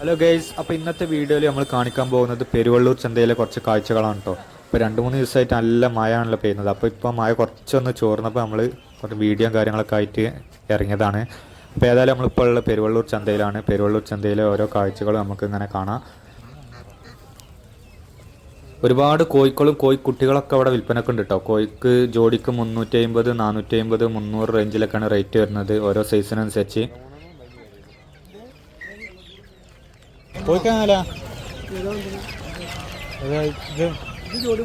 Hello guys അപ്പോൾ ഇന്നത്തെ വീഡിയോയിൽ നമ്മൾ കാണിക്കാൻ പോകുന്നത് പെരുവള്ളൂർ ചന്തയിലെ കുറച്ച് കാഴ്ചകളാണ് കേട്ടോ ഇപ്പോൾ രണ്ട് മൂന്ന് ദിവസമായിട്ട് നല്ല മഴയാണല്ലോ പെയ്യുന്നത്. അപ്പോൾ ഇപ്പോൾ മഴ കുറച്ചൊന്ന് ചോർന്നപ്പോൾ നമ്മൾ കുറച്ച് വീഡിയോ കാര്യങ്ങളൊക്കെ ആയിട്ട് ഇറങ്ങിയതാണ്. അപ്പോൾ ഏതായാലും നമ്മളിപ്പോൾ ഉള്ള പെരുവള്ളൂർ ചന്തയിലാണ്. പെരുവള്ളൂർ ചന്തയിലെ ഓരോ കാഴ്ചകളും നമുക്ക് ഇങ്ങനെ കാണാം. ഒരുപാട് കോഴിക്കളും കോഴിക്കുട്ടികളൊക്കെ അവിടെ വിൽപ്പനക്ക് ഉണ്ട് കേട്ടോ കോഴിക്ക് ജോഡിക്ക് മുന്നൂറ്റി അമ്പത് നാനൂറ്റി അമ്പത് മുന്നൂറ് റേഞ്ചിലൊക്കെയാണ് റേറ്റ് വരുന്നത്. ഓരോ സൈസിനനുസരിച്ച് കോഴിക്കാനല്ല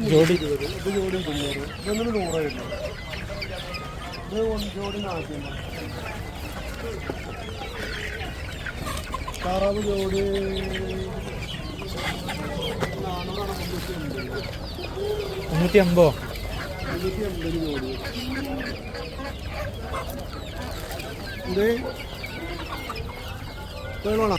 ജോഡി ഇത് ജോഡി. തൊണ്ണൂറ് ഇതൊന്നും നൂറായിരുന്നു ഇത് ഒന്ന് ജോഡി നാൽപ്പത് താറാവ് ജോഡി മുന്നൂറ്റി അമ്പോ മുന്നൂറ്റി അമ്പത് ജോഡി ഇത് വേണോണോ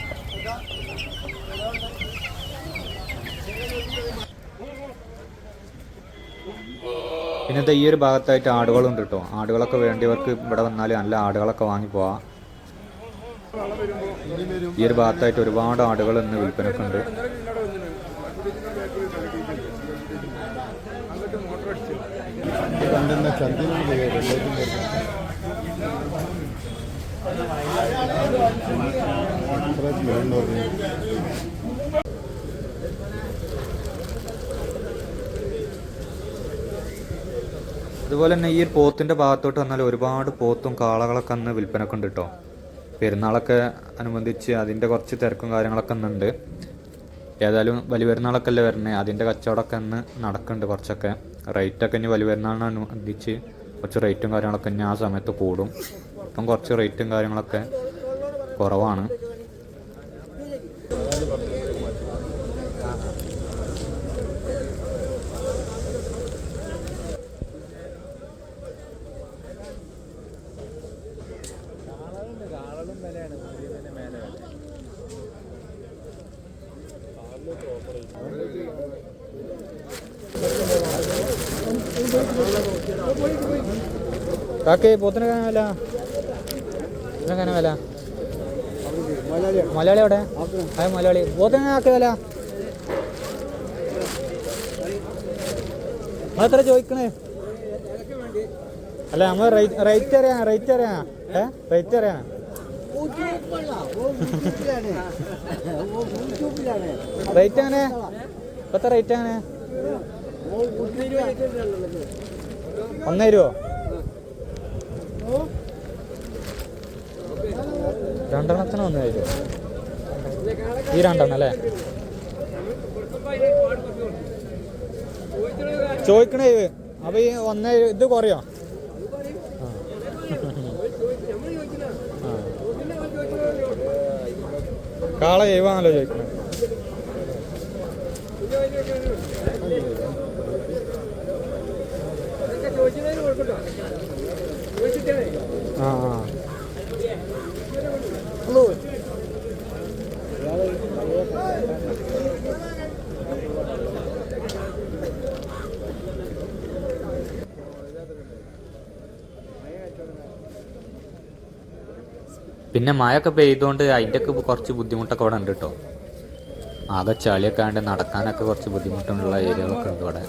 പിന്നെ ഈ ഒരു ഭാഗത്തായിട്ട് ആടുകളുണ്ട് കേട്ടോ. ആടുകളൊക്കെ വേണ്ടിയവർക്ക് ഇവിടെ വന്നാൽ നല്ല ആടുകളൊക്കെ വാങ്ങി പോവാം. ഈ ഒരു ഭാഗത്തായിട്ട് ഒരുപാട് ആടുകൾ ഇന്ന് വിൽപ്പനക്കുണ്ട് കണ്ടെന്ന അതുപോലെ തന്നെ ഈ ഒരു പോത്തിന്റെ ഭാഗത്തോട്ട് വന്നാൽ ഒരുപാട് പോത്തും കാളകളൊക്കെ അന്ന് വിൽപ്പനക്കുണ്ട് കേട്ടോ പെരുന്നാളൊക്കെ അനുബന്ധിച്ച് അതിന്റെ കുറച്ച് തിരക്കും കാര്യങ്ങളൊക്കെ ഇന്നുണ്ട്. ഏതായാലും വലിയ പെരുന്നാളൊക്കെ അല്ലേ വരണേ? അതിന്റെ കച്ചവടമൊക്കെ ഇന്ന് നടക്കുന്നുണ്ട് കുറച്ചൊക്കെ. റേറ്റൊക്കെ ഇനി വലിയ പെരുന്നാളിനനുബന്ധിച്ച് കുറച്ച് റേറ്റും കാര്യങ്ങളൊക്കെ ഇനി ആ സമയത്ത് കൂടും. ഇപ്പം കുറച്ച് റേറ്റും കാര്യങ്ങളൊക്കെ കുറവാണ്. കാക്കേ പോത്തിന് വില? ഇതിനെങ്ങനെ വില? മലയാളി അവിടെ? അതെ മലയാളി. പോത്തിന് കാക്ക വില? നിങ്ങളെത്ര ചോദിക്കണേ? അല്ല നമ്മൾ റേറ്റ് അറിയാം റേറ്റ് അറിയാം ഏ? റേറ്റ് അറിയാം റേറ്റ് അങ്ങനെ ഇപ്പത്തെ റേറ്റ് അങ്ങനെ ഒന്നേ രൂപ രണ്ടെണ്ണത്തിന് ഒന്നേ രൂപ ഈ രണ്ടെണ്ണം അല്ലേ? ചോദിക്കണേ അപ്പൊ ഈ ഒന്നേ ഇത് കുറയോ ആ. ആ. കാള ചെയ്യുവാണല്ലോ ചോദിക്കുന്നത് ആ ആ. പിന്നെ മഴയൊക്കെ പെയ്തുകൊണ്ട് അതിന്റെ ഒക്കെ കുറച്ച് ബുദ്ധിമുട്ടൊക്കെ ഇവിടെ ഉണ്ട് കേട്ടോ ആകെ ചളിയൊക്കെ ആണ്ട് നടക്കാനൊക്കെ കുറച്ച് ബുദ്ധിമുട്ടുള്ള ഏരിയകളൊക്കെ ഉണ്ട് ഇവിടെ.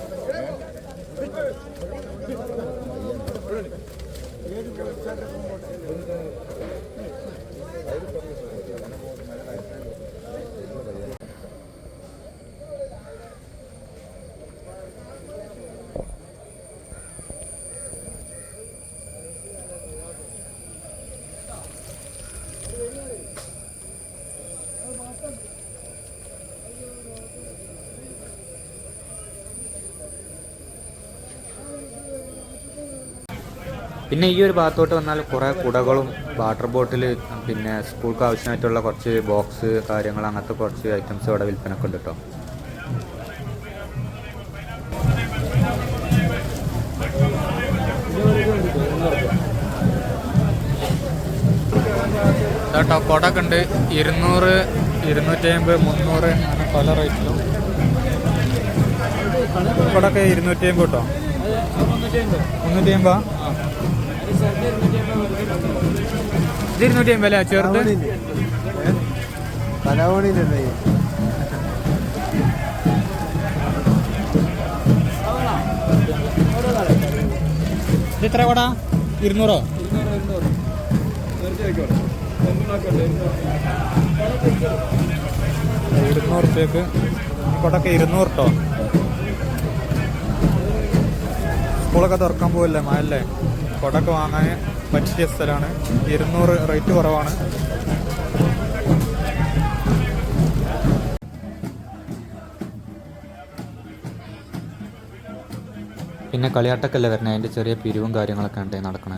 പിന്നെ ഈ ഒരു ഭാഗത്തോട്ട് വന്നാൽ കുറേ കുടകളും വാട്ടർ ബോട്ടിൽ പിന്നെ സ്കൂൾക്ക് ആവശ്യമായിട്ടുള്ള കുറച്ച് ബോക്സ് കാര്യങ്ങൾ അങ്ങനത്തെ കുറച്ച് ഐറ്റംസ് ഇവിടെ വിൽപ്പനക്ക് ഉണ്ട് കേട്ടോ കേട്ടോ കൊടൊക്കെ ഉണ്ട്. ഇരുന്നൂറ് ഇരുന്നൂറ്റി അമ്പത് മുന്നൂറ് പല റേറ്റിലും കൊടൊക്കെ ഇരുന്നൂറ്റി അമ്പത് കേട്ടോ മുന്നൂറ്റി അമ്പത് ഇത് ഇരുന്നൂറ്റി അമ്പത് അല്ലേ? ചെറുത് ഇത് എത്ര കൊടാ? ഇരുന്നൂറോ? ഇരുന്നൂറ് റുപ്യക്ക് കൊടൊക്കെ ഇരുന്നൂറ് കേട്ടോ സ്കൂളൊക്കെ തുറക്കാൻ പോവല്ലേ മഴല്ലേ കൊടൊക്കെ വാങ്ങാൻ പറ്റിയ സ്ഥലമാണ്. ഇരുന്നൂറ് റേറ്റ് കുറവാണ്. പിന്നെ കളിയാട്ടക്കല്ലേ വരണേ അതിന്റെ ചെറിയ പിരിവും കാര്യങ്ങളൊക്കെ ഉണ്ടായി നടക്കണേ?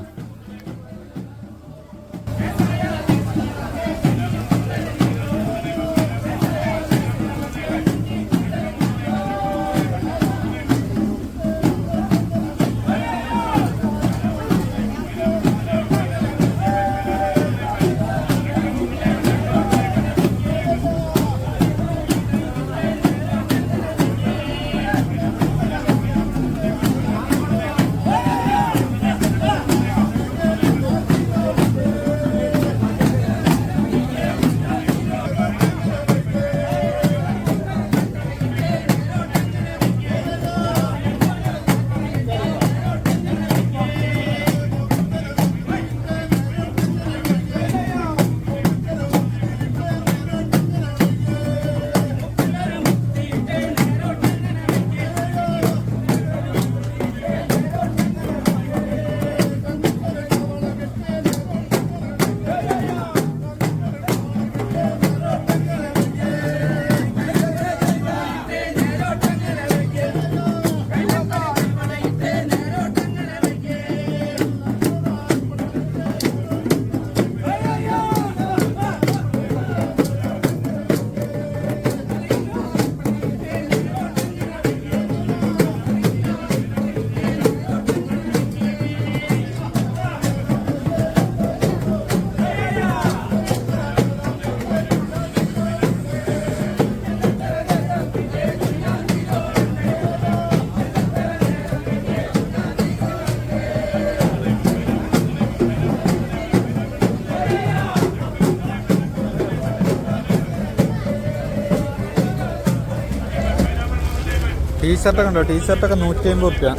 ടീഷർട്ടൊക്കെ ഉണ്ടോ ടീഷർട്ടൊക്കെ നൂറ്റി അമ്പത് റുപ്യ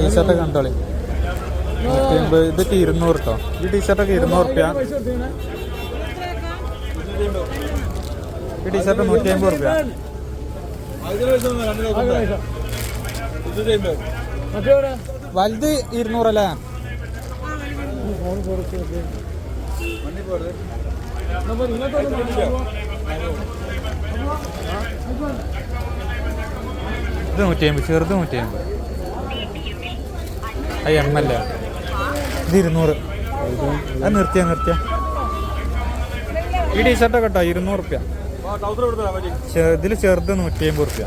ടീഷർട്ടൊക്കെ കണ്ടോളി. നൂറ്റി അമ്പത് ഇതൊക്കെ ഇരുന്നൂറ് കേട്ടോ ഈ ടീഷർട്ടൊക്കെ ഇരുന്നൂറ് റുപ്യ ഈ ടീഷർട്ട് നൂറ്റി അമ്പത് റുപ്യ വലുത് ഇരുന്നൂറല്ലേ ഇത് നൂറ്റി അമ്പത് ചെറുത് നൂറ്റി അമ്പത് അത് എം അല്ല? ഇത് ഇരുന്നൂറ്. അത് നിർത്തിയാ നിർത്തിയ. ഈ ടീഷർട്ടൊക്കെ കേട്ടോ ഇരുന്നൂറ് റുപ്യ. ഇതിൽ ചെറുത് നൂറ്റി അമ്പത് റുപ്യ.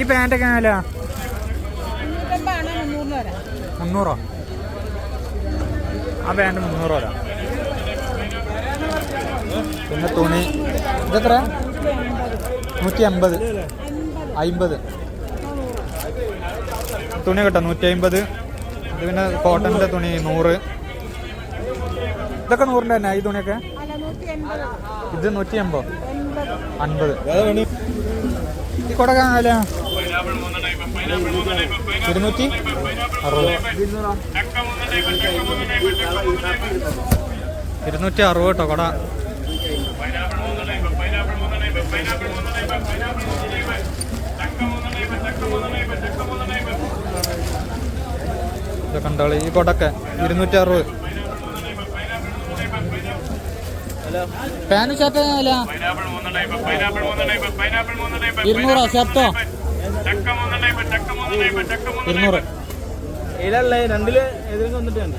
ഈ പാന്റൊക്കെ വരാം? മുന്നൂറോ? ആ പാന്റ് മുന്നൂറ് വരാം. പിന്നെ തുണി. ഇതെത്ര? നൂറ്റി അമ്പത് അമ്പത് തുണി കേട്ടോ? നൂറ്റി അമ്പത് ഇത് പിന്നെ കോട്ടന്റെ തുണി നൂറ്. ഇതൊക്കെ നൂറിന്റെ തന്നെ ഈ തുണിയൊക്കെ? ഇത് നൂറ്റി എൺപത് അൻപത്. ഈ കൊട കാണാല ഇരുന്നൂറ്റി അറുപത്. ഇരുന്നൂറ്റി അറുപത് കേട്ടോ കൊട. ഇതൊക്കെ ഉണ്ടോളി ഈ കൊടൊക്കെ ഇരുന്നൂറ്റി അറുപത് പാനും ഷർട്ട് അല്ല ഇരുന്നൂറോ? ഷർട്ടോ? ഇരുന്നൂറ്. ഇതല്ലേ രണ്ടിൽ ഏതെങ്കിലും വന്നിട്ടുണ്ട്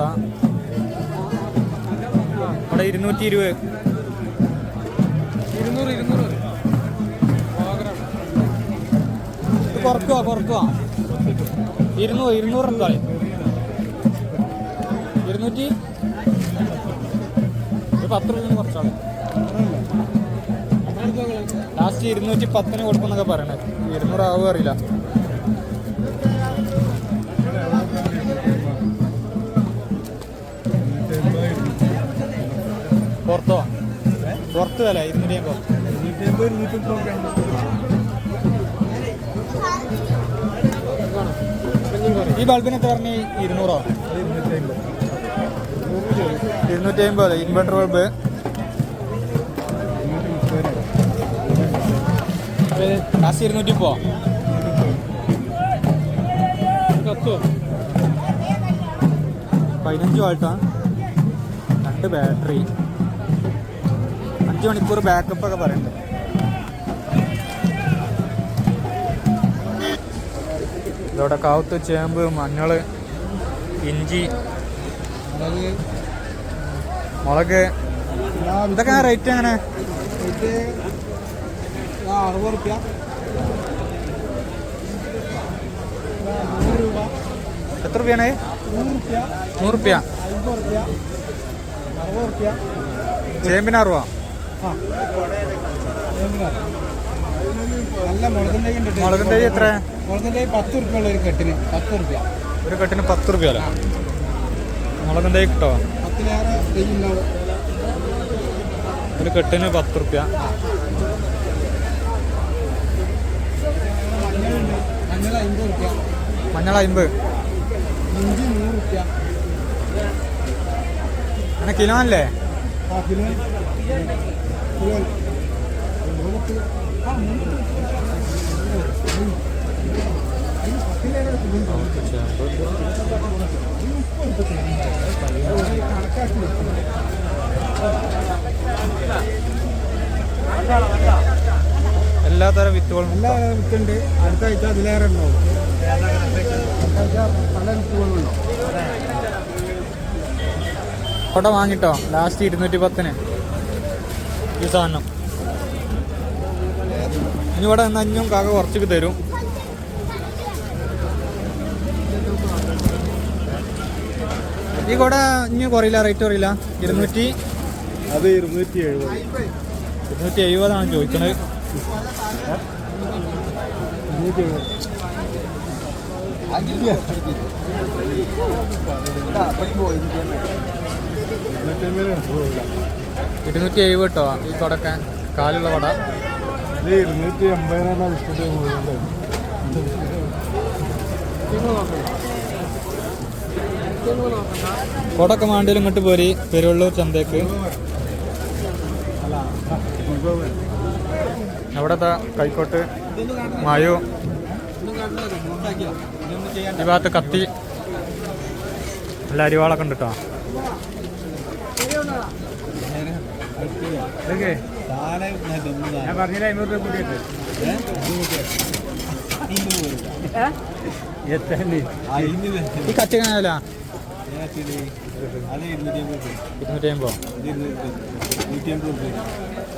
കൊട അവിടെ ഇരുന്നൂറ്റി ഇരുപത്. ഇരുന്നൂറ് ഇരുന്നൂറ്. കുറക്കുക കുറക്കുക ഇരുന്നൂറ് ഇരുന്നൂറ് എന്താ ഇരുന്നൂറ്റി ഒരു പത്ത് രൂപ കുറച്ചാണ് ലാസ്റ്റ് ഇരുന്നൂറ്റി പത്തിന് കൊടുക്കുന്നൊക്കെ പറയണേ. ഇരുന്നൂറ് ആവുക അറിയില്ല. പുറത്തോ? പുറത്ത് വില ഇരുന്നൂറ്റി അമ്പത് ഇരുന്നൂറ്റി അമ്പത് ഈ ബൾബിന് എത്ര പറഞ്ഞു? ഇരുന്നൂറോ? ഇരുന്നൂറ്റി അമ്പത് ഇൻവെർട്ടർ ബൾബ് ലാസ്റ്റ് ഇരുന്നൂറ്റി പോ പതിനഞ്ച് വാൾട്ടാ. രണ്ട് ബാറ്ററി. അഞ്ച് മണിക്കൂർ ബാക്കപ്പ് ഒക്കെ പറയുന്നുണ്ട് ഇതോടെ കാവത്ത് ചേമ്പ് മഞ്ഞൾ ഇഞ്ചി മുളക്. ഇതൊക്കെ റേറ്റ് എങ്ങനെ? എത്ര രൂപയാണ്? നൂറുപ്യ നൂറുപ്യ ചേമ്പിന് ഏതിനാ? നല്ല മുളകിൻ തൈ ഉണ്ട് മുളകിൻ തൈ എത്ര? മുളകിൻ തൈ പത്ത് റുപ്യ ഉള്ള ഒരു കെട്ടിന്. പത്ത് റുപ്യ ഒരു കെട്ടിന് പത്ത് റുപ്യ അല്ലേ മുളകിൻ തൈ കിട്ടോ? പത്തിലേറെ ഒരു കെട്ടിന് പത്ത് റുപ്യ മഞ്ഞൾ അമ്പത് റുപ്യ മഞ്ഞൾ അമ്പത്. ഇഞ്ചി നൂറ് റുപ്യ അങ്ങനെ കിലോ അല്ലേ? ആ കിലോ. എല്ലാത്തരം വിത്തുകളും എല്ലാ വിത്തുണ്ട് അടുത്ത ആഴ്ച അതിലേറെ ഉണ്ടാവും. പല വിത്തുകളുണ്ടാവും വാങ്ങിട്ടോ? ലാസ്റ്റ് ഇരുന്നൂറ്റി പത്തിന്. ഈ സാധനം. ഇനി ഇവിടെ നിന്ന് അഞ്ഞും കാക്ക കുറച്ചൊക്കെ തരും. ഈ കൂടെ ഇനി കുറയില്ല റേറ്റ് കുറയില്ല. ഇരുന്നൂറ്റി അത് ഇരുന്നൂറ്റി എഴുപത് ഇരുന്നൂറ്റി എഴുപതാണ് ചോദിക്കണത് ഇരുന്നൂറ്റി എഴുപത് ഇരുന്നൂറ്റി എഴുപത് കേട്ടോ ഈ കൊടക്കാൻ കാലുള്ള കൊട ഇത് ഇരുന്നൂറ്റി എൺപതിനാണ് ഇഷ്ടത്തെ മാണ്ടിയിൽ കൊടൊക്കെ ഇങ്ങോട്ട് പോരി. പെരുവള്ളൂർ ചന്തയ്ക്ക്. അവിടെ കൈക്കോട്ട് മായോ. ഈ ഭാഗത്ത് കത്തി. നല്ല അരിവാളൊക്കെ ഉണ്ട് കേട്ടോ. ഞാൻ പറഞ്ഞില്ല അഞ്ഞൂറ് രൂപ കൂട്ടിയിട്ട്? ഈ കച്ചകനല്ല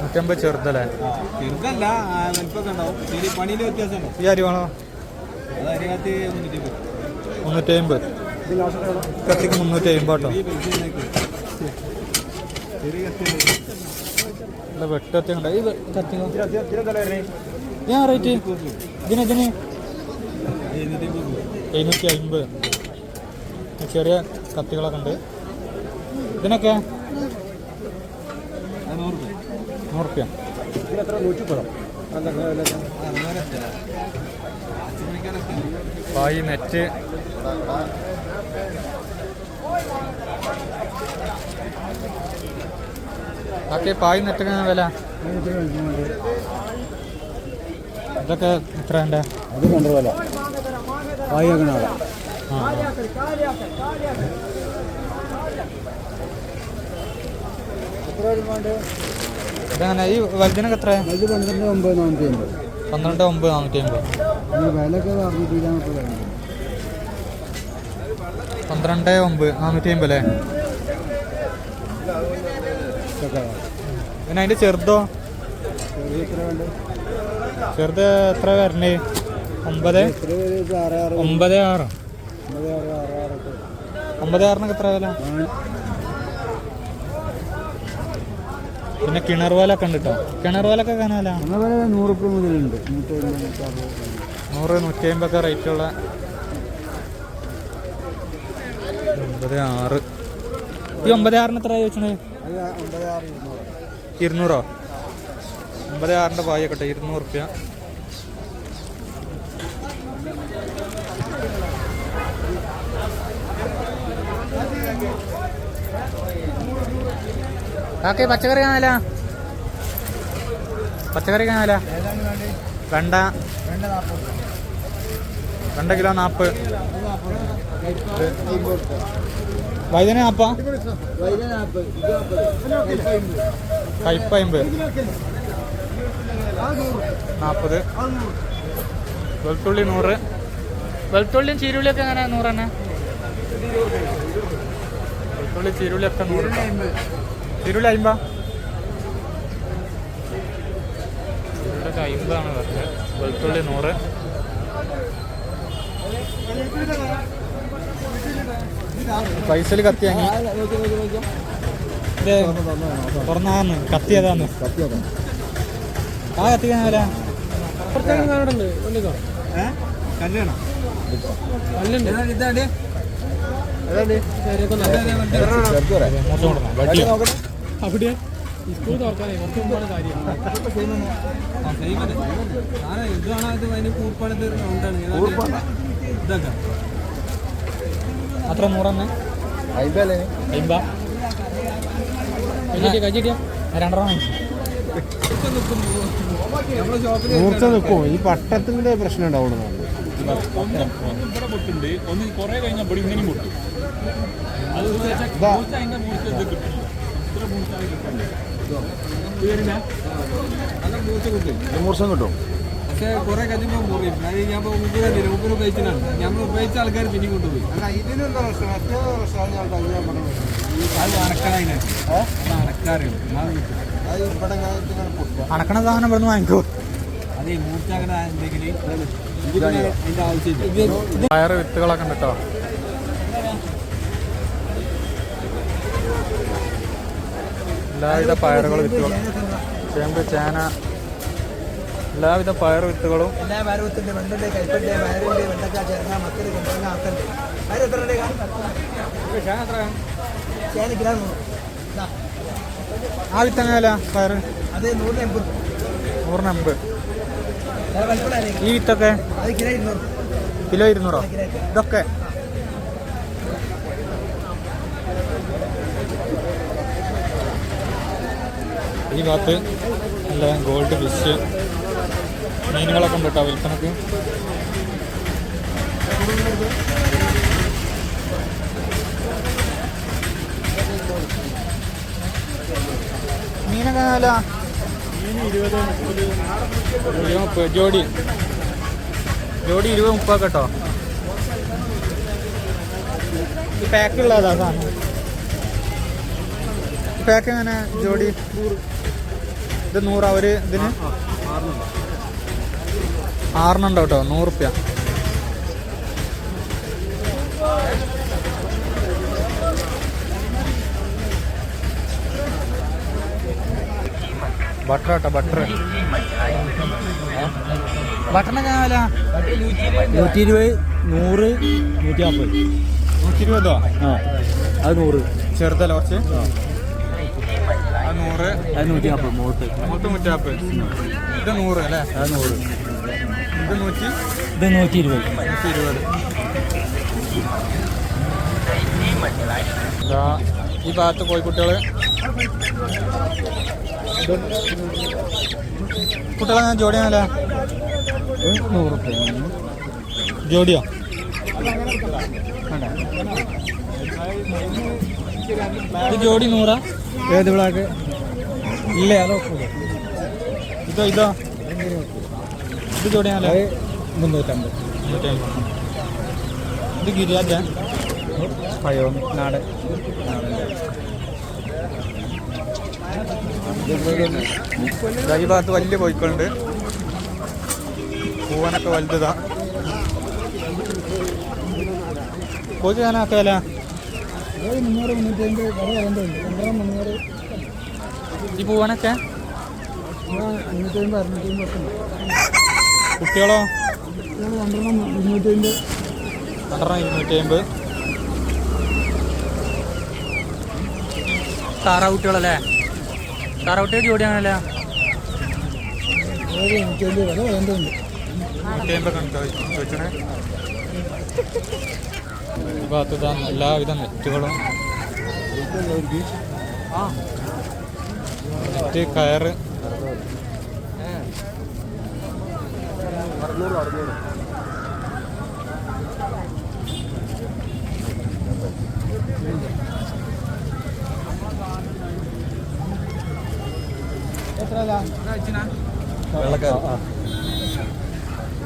നൂറ്റമ്പത് ചെറുതല്ലേ? ചെറുതല്ല പണിയിലെ വ്യത്യാസമുണ്ടോ. ഈ അതിനകത്ത് മുന്നൂറ്റി അമ്പത് കത്തിക്ക് മുന്നൂറ്റി അമ്പത് കേട്ടോ. അല്ല റേറ്റ് ഇതിന് ഇതിന് എഴുന്നൂറ്റി അമ്പത് ചെറിയ കത്തികളൊക്കെ ഉണ്ട്. ഇതിനൊക്കെ നൂറുപ്യ. പായി നെറ്റ്. ഓക്കെ പായ് നെറ്റൊക്കെ വില. ഇതൊക്കെ എത്ര ഉണ്ട് അത് ഇതെങ്ങനെ? ഈ വലുതിനൊക്കെ എത്ര പന്ത്രണ്ട് ഒമ്പത് നാനൂറ്റി അമ്പത്. പന്ത്രണ്ട് ഒമ്പത് നാനൂറ്റി അമ്പത്. വിലയൊക്കെ പന്ത്രണ്ട് ഒമ്പത് നാനൂറ്റി അമ്പത് അല്ലേ? പിന്നെ അതിന്റെ ചെറുതോ? ചെറുത് എത്ര വരണേ ഒമ്പത്? ഒമ്പത് ആറ്. ഒമ്പത് ആറിനൊക്കെ എത്ര വില? പിന്നെ കിണർ വലൊക്കെ ഉണ്ട് കേട്ടോ കിണർ വലൊക്കെ കാണാല നൂറുപ്യ മുതലുണ്ട് നൂറ് നൂറ്റി അമ്പതൊക്കെ റേറ്റുള്ള ഒമ്പത് ആറ്. ഈ ഒമ്പത് ആറിന് എത്ര ചോദിച്ചത് ഇരുന്നൂറ് ഒമ്പത് ആറിന്റെ പായക്കട്ടെ ഇരുന്നൂറ് റുപ്യ ഓക്കെ പച്ചക്കറി കാണാല പച്ചക്കറി കാണാല വേണ്ടി രണ്ട് കിലോ നാൽപ്പത് അമ്പത് വൈദ്യന നാപ്പാ വൈദ്യ നാൽപ്പത് വെളുത്തുള്ളി നൂറ്. വെളുത്തുള്ളിയും ചീരുള്ളിയൊക്കെ എങ്ങനെ നൂറ് തന്നെ? വെളുത്തുള്ളി ചീരുള്ളിയൊക്കെ നൂറ്. ചീരുള്ളി അയിമ്പ ചീരുള്ളിയൊക്കെ അയിമ്പാണ് പറഞ്ഞത്. വെളുത്തുള്ളി നൂറ്. പൈസയിൽ കത്തി അങ്ങ് ഇത് തുറന്നാന്ന്. കത്തിയതാന്ന് ആ കത്തിക്കാനല്ല കല്യാണം. ഇതാണ് അവിടെ. സ്കൂൾ തുറക്കാനേ കുറച്ച് മുമ്പാണ് കാര്യം. ഇതാണ് ഇത് അതിന് കൂർപ്പാണത് ഉണ്ടാണ് ഇതൊക്കെ. അത്ര നൂറന്നെ കഴിച്ചിട്ടിയാ രണ്ടെണ്ണം വാങ്ങിച്ചു. മൂർച്ച നിൽക്കും ഈ പട്ടത്തിന്റെ പ്രശ്നം ഉണ്ടാവുള്ളൂ മൂർച്ച കിട്ടും. പക്ഷേ കുറെ കഴിയുമ്പോൾ മുറിയും അത് ഞാൻ ഉപയോഗിച്ചില്ല ഉപ്പിന് ഉപയോഗിച്ചാണ് ഞമ്മൾ ഉപയോഗിച്ച ആൾക്കാർ പിന്നെ കൊണ്ടുപോയി. അത് അണക്കാതിനെ അത് അണക്കാറുണ്ട് ഇവിടെ അണക്കണ സാധനം ഇവിടുന്ന് വാങ്ങിക്കോ. അതെ മൂർച്ചാക്കണ അതിന്റെ ആവശ്യമില്ല പയറ് വിത്തുകളൊക്കെ ഉണ്ട് കേട്ടോ. എല്ലാവിധ പയറുകൾ വിത്തുകൾ. ചേമ്പ് ചേന എല്ലാവിധ പയർ വിത്തുകളും. എല്ലാ ഭാരവത്തിന്റെ വെണ്ടുണ്ട് കൈപ്പണ്ട് വെണ്ടക്ക ചേർന്ന മക്കര് കുമ്പളങ്ങ ആക്കണ്ട് പയർ എത്ര ചേന കിലോ ആ വിത്തങ്ങനല്ല പയർ അത് നൂറിന് എൺപത് നൂറിന് ആയിരിക്കും. ഈ വിത്തൊക്കെ? കിലോ ഇരുന്നൂറോ. ഇതൊക്കെ? ഈ ഭാഗത്ത് എല്ലാം ഗോൾഡ് ഫിഷ് മീനുകളൊക്കെ ഉണ്ട് കേട്ടോ വിൽപ്പനക്ക്. മീനൊക്കെ മുപ്പത്. ജോഡി. ജോഡി ഇരുപത് മുപ്പത് കേട്ടോ. പാക്ക് ഉള്ളതാ സാധനം. പാക്ക് എങ്ങനെ? ജോഡി? ഇത് നൂറ്. അവർ ഇതിന്? ആറെണ്ണുണ്ടോ കേട്ടോ നൂറുപ്യ ബട്ടർ കേട്ടോ ബട്ടർ ബട്ടറിന് ഞാൻ വില നൂറ്റി ഇരുപത് നൂറ് നൂറ്റി നാൽപ്പത് നൂറ്റി ഇരുപതോ ആ അത് നൂറ്. ചെറുതല്ല കുറച്ച്? അത് നൂറ്. അത് നൂറ്റി നാൽപ്പത് മുഖത്ത് മൂത്ത് നാൽപ്പത് ഇത് നൂറ് അല്ലേ? അത് നൂറ്. ഇത് നൂറ്റി ഇരുപത്. ഈ ഭാഗത്ത് കോഴിക്കുട്ടികൾ കുട്ടികളെ. ഞാൻ ജോഡിയാണല്ല നൂറ് ജോഡിയോ? ജോഡി നൂറാ? ഏത് ബ്ലാക്ക് ഇല്ലേ അതോ ഇതോ ഇതോ? ഇത് ജോഡിയാണല്ലേ മുന്നൂറ്റമ്പത്. ഇത് ഗിരിരാജ? പയോമി നാട്. ഈ ഭാഗത്ത് വലിയ പോയിക്കൊണ്ട് പൂവനൊക്കെ വലുതാ. പോയി ഞാനൊക്കെ വില? മുന്നൂറ് മുന്നൂറ്റി അമ്പത് വില വേണ്ടതുണ്ട് രണ്ടെണ്ണം മുന്നൂറ് ഈ പൂവനൊക്കെ? അഞ്ഞൂറ്റി അമ്പത് അറുന്നൂറ്റി അമ്പത് കുട്ടികളോ? രണ്ടെണ്ണം കുട്ടികളല്ലേ? അമ്പത് രണ്ടെണ്ണം ഇരുന്നൂറ്റി അമ്പത് താറാകുട്ടികളല്ലേ താറാകുട്ടികൾ ജോഡിയാണല്ലേ ഈ ഭാഗത്ത് എല്ലാവിധ നെറ്റുകളും. നെറ്റ് കയറ്.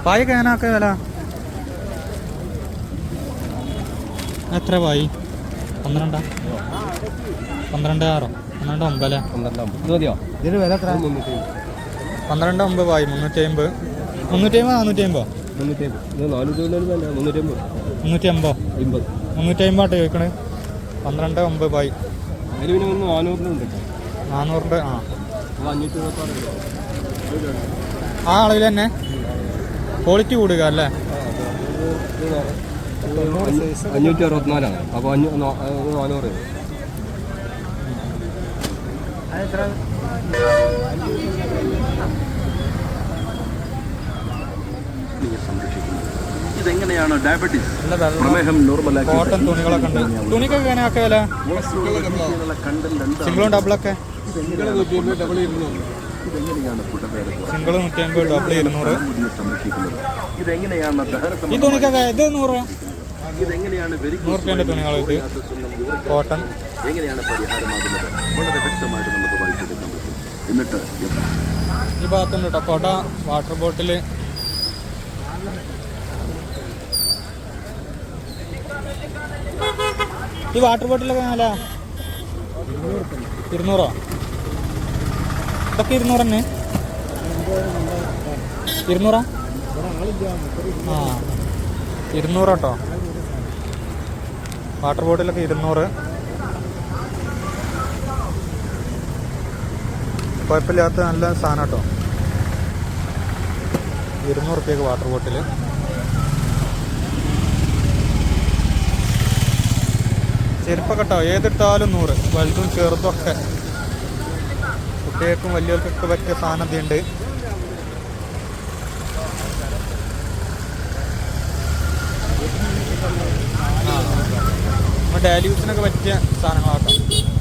പായ കേനൊക്കെ വില? എത്ര പായി? പന്ത്രണ്ടാ? പന്ത്രണ്ട് ആറോ? പന്ത്രണ്ട് ഒമ്പല്ലേ മതിയോ ഇതിന് വില എത്ര? പന്ത്രണ്ട് ഒമ്പത് പായി മുന്നൂറ്റി അമ്പത്. മുന്നൂറ്റി അമ്പത് നാനൂറ്റി അമ്പത് മുന്നൂറ്റി അമ്പത് മുന്നൂറ്റി അമ്പത് അമ്പത് മുന്നൂറ്റി അമ്പതാട്ട് ചോദിക്കണേ. പന്ത്രണ്ട് ഒമ്പത് ബായി നാനൂറിന്റെ ആ. ആ അളവിൽ തന്നെ? ക്വാളിറ്റി കൂടുക അല്ലേ? അഞ്ഞൂറ്റി അറുപത്തിനാലാണ് അപ്പോൾ നാനൂറ്. നാ- ഇതെങ്ങനെയാണ് ഡയബറ്റീസ് പ്രമേഹം നോർമലാക്കി കോട്ടൺ തുണികളൊക്കെ ഉണ്ട്. തുണിക്കൊക്കെ എങ്ങനെയൊക്കെ വില? സിംഗിളും ഡബിളൊക്കെ സിംഗിൾ നൂറ്റി അമ്പത് ഡബിൾ ഇരുന്നൂറ്. ഈ തുണിക്കൊക്കെ ഇത് നൂറ്? ഇതെങ്ങനെയാണ് വെരി നൂറ് റുപ്യേന്റെ തുണികൾ ഇത്. കോട്ടൺ എങ്ങനെയാണ് പരിഹാരമാകുന്നത്? വളരെ വ്യക്തമായിട്ട് നമുക്ക് വായിച്ചെടുക്കാൻ പറ്റും. എന്നിട്ട് ഈ ഭാഗത്തുണ്ട് കേട്ടോ കൊട വാട്ടർ ബോട്ടിൽ ഈ വാട്ടർ ബോട്ടിലൊക്കെ നല്ല ഇരുന്നൂറോ? ഇതൊക്കെ ഇരുന്നൂറ് തന്നെ. ഇരുന്നൂറാ? ആ ഇരുന്നൂറ് കേട്ടോ. വാട്ടർ ബോട്ടിലൊക്കെ ഇരുന്നൂറ്. കുഴപ്പമില്ലാത്ത നല്ല സാധനം കേട്ടോ. ഇരുന്നൂറ് റുപ്യക്ക് വാട്ടർ ബോട്ടിൽ ചെരുപ്പൊക്കെ ഏതെടുത്താലും നൂറ്. വലുതും ചെറുതും ഒക്കെ. കുട്ടികൾക്കും വലിയവർക്കൊക്കെ പറ്റിയ സാധനം ഡാലിയൂസിനൊക്കെ പറ്റിയ സാധനങ്ങളാട്ടോ.